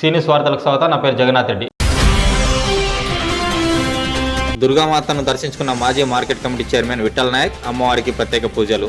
సీనియస్ వార్తలకు స్వాగతం. నా పేరు జగన్నాథ్ రెడ్డి. దుర్గామాతను దర్శించుకున్న మాజీ market committee chairman Vithal Naik అమ్మవారికి ప్రత్యేక పూజలు.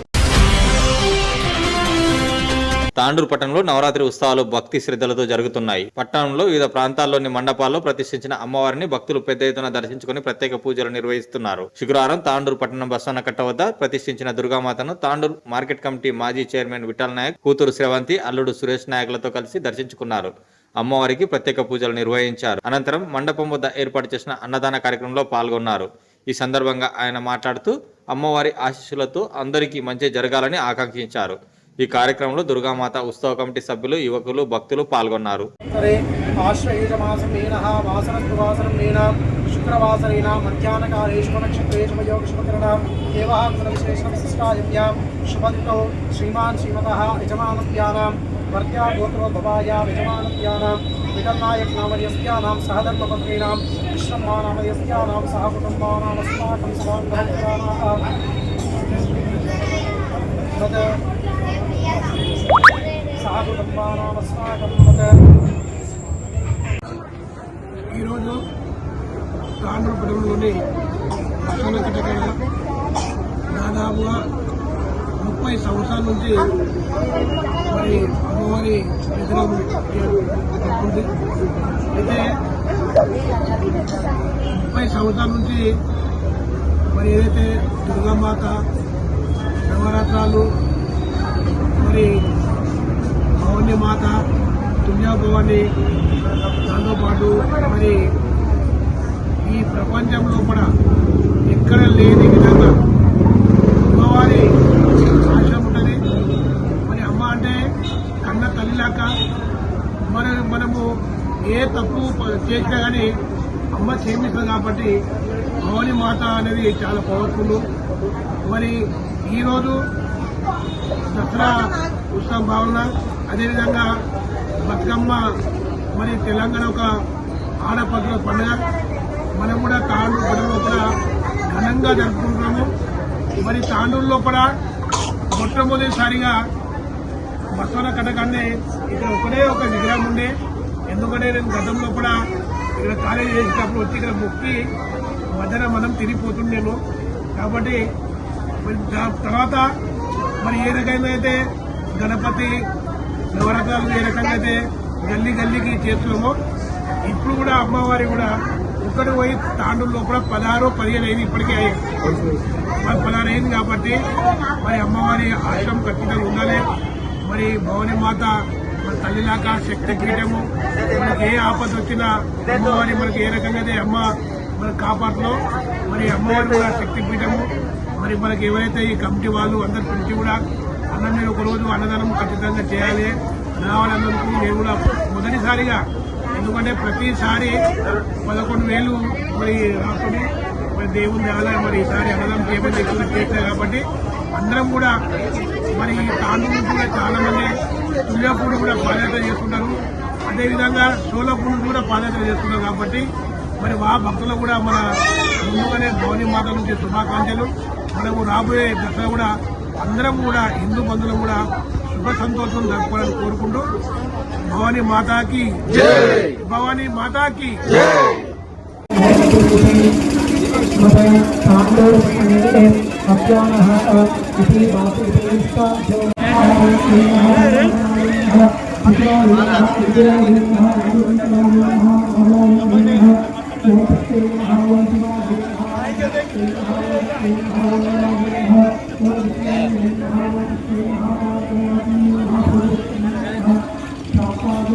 తాండూరు పట్టణంలో నవరాత్రి ఉత్సవాలు భక్తి శ్రద్ధలతో జరుగుతున్నాయి. పట్టణంలో వివిధ ప్రాంతాల్లోని మండపాల్లో ప్రతిష్ఠించిన అమ్మవారిని భక్తులు పెద్ద ఎత్తున దర్శించుకుని ప్రత్యేక పూజలు నిర్వహిస్తున్నారు. శుక్రవారం తాండూరు పట్టణం బస్వన్న కట్ట వద్ద ప్రతిష్ఠించిన దుర్గామాతను తాండూరు మార్కెట్ కమిటీ మాజీ చైర్మన్ విఠల్ నాయక్ కూతురు శ్రవంతి అల్లుడు సురేష్ నాయకులతో కలిసి దర్శించుకున్నారు. అమ్మవారికి ప్రత్యేక పూజలు నిర్వహించారు. అనంతరం మండపం వద్ద ఏర్పాటు చేసిన అన్నదాన కార్యక్రమంలో పాల్గొన్నారు. ఈ సందర్భంగా ఆయన మాట్లాడుతూ అమ్మవారి ఆశీస్సులతో అందరికీ మంచి జరగాలని ఆకాంక్షించారు. ఈ కార్యక్రమంలో దుర్గామాత ఉత్సవ కమిటీ సభ్యులు యువకులు భక్తులు పాల్గొన్నారు. తరే ఆశ్రయుజమాసం శుక్రవాసరేణ మధ్యాహ్నకాలేషు నక్షత్రేషు యోగశుభకరణ శుభదితో శ్రీమాన్ శ్రీమత యజమానవ్యానాం వర్త్యా గోత్రోద్భవాయా యజమానవ్యానాం విఠల్నాయక్ సహధర్మపత్రీణాం విశ్రమానామయస్యానాం సహకుటుంబానామస్మాకం సహ సహకుటుంబానామస్మాకం తాండ్రపడంలోని లక్షణ దాదాపుగా ముప్పై సంవత్సరాల నుంచి మరి అమ్మవారి విగ్రహం ఉంటుంది అయితే ముప్పై సంవత్సరాల నుంచి మరి ఏదైతే దుర్గామాత నవరాత్రాలు మరి భవానీ మాత తుల్యా భవాని దాంతోపాటు మరి ఈ ప్రపంచంలో కూడా ఎక్కడ లేని విధంగా అమ్మవారి ఆశ్రమం ఉంటుంది. మరి అమ్మ అంటే కన్న తల్లిలాక మన మనము ఏ తప్పు చేసినా కానీ అమ్మ క్షేమిస్తుంది కాబట్టి భవాని మాత అనేది చాలా పవర్ఫుల్ మరి ఈరోజు దసరా ఉత్సవం భావన అదేవిధంగా బతుకమ్మ మరి తెలంగాణ ఒక ఆడపడుల పండుగ. మనం కూడా తాండూరు పట్టణంలో కూడా ఘనంగా జరుపుకుంటున్నాము. మరి తాండూరు లోపల మొట్టమొదటిసారిగా బసవన కటకాన్ని ఇక్కడ ఒకటే ఒక విగ్రహం ఉండే. ఎందుకంటే నేను గతంలో కూడా ఇక్కడ కాలేజీ చేసేటప్పుడు వచ్చి ఇక్కడ మొక్కి మధ్యన మనం తిరిగిపోతుండేను కాబట్టి మరి తర్వాత మరి ఏ రకంగా అయితే గణపతి నవరత్నాలు ఏ రకంగా అయితే గల్లీ గల్లీకి చేస్తున్నామో ఇప్పుడు కూడా అమ్మవారి కూడా ఒక్కడు పోయి తాండూరు లోపల పదహారు పదిహేను అయింది ఇప్పటికే అయ్యాయి పదహారు అయింది కాబట్టి మరి అమ్మవారి ఆశ్రమం ఖచ్చితంగా ఉండాలి. మరి భవాని మాత మన తల్లిలాగా శక్తి పీఠము మనకి ఏ ఆపద వచ్చినా అమ్మవారి మనకి ఏ రకంగా అయితే అమ్మ మన కాపాడుతుందో మరి అమ్మవారి కూడా శక్తి పీఠము మరి మనకి ఎవరైతే ఈ కమిటీ వాళ్ళు అందరి పిలిచి కూడా అన్న మీరు ఒక రోజు అన్నదానం ఖచ్చితంగా చేయాలి. రావాలన్నందుకు నేను కూడా మొదటిసారిగా ఎందుకంటే ప్రతిసారి పదకొండు వేలు మరి రాకుండా మరి దేవుని దేవాల మరి ఈసారి అన్నదం చేయమని ఎక్కువ చేశారు కాబట్టి అందరం కూడా మరి ఈ తాండూరు కూడా చాలా మంది తుల్యాపూడి కూడా పాదయాత్ర చేస్తున్నారు అదేవిధంగా సోలాపూడి కూడా పాదయాత్ర చేస్తున్నారు కాబట్టి మరి మా భక్తులు కూడా మన ముందుగానే భవని మాత నుంచి శుభాకాంక్షలు. మనము రాబోయే దసరా కూడా అందరం కూడా హిందూ బంధువులు కూడా శుభ సంతోషం జరుపుకోవాలని కోరుకుంటూ भवानी माता की। जय। भवानी माता की। जय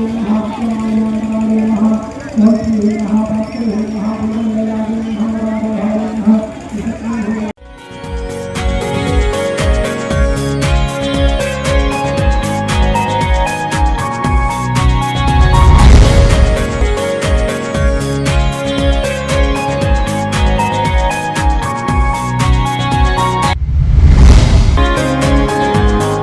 Amen.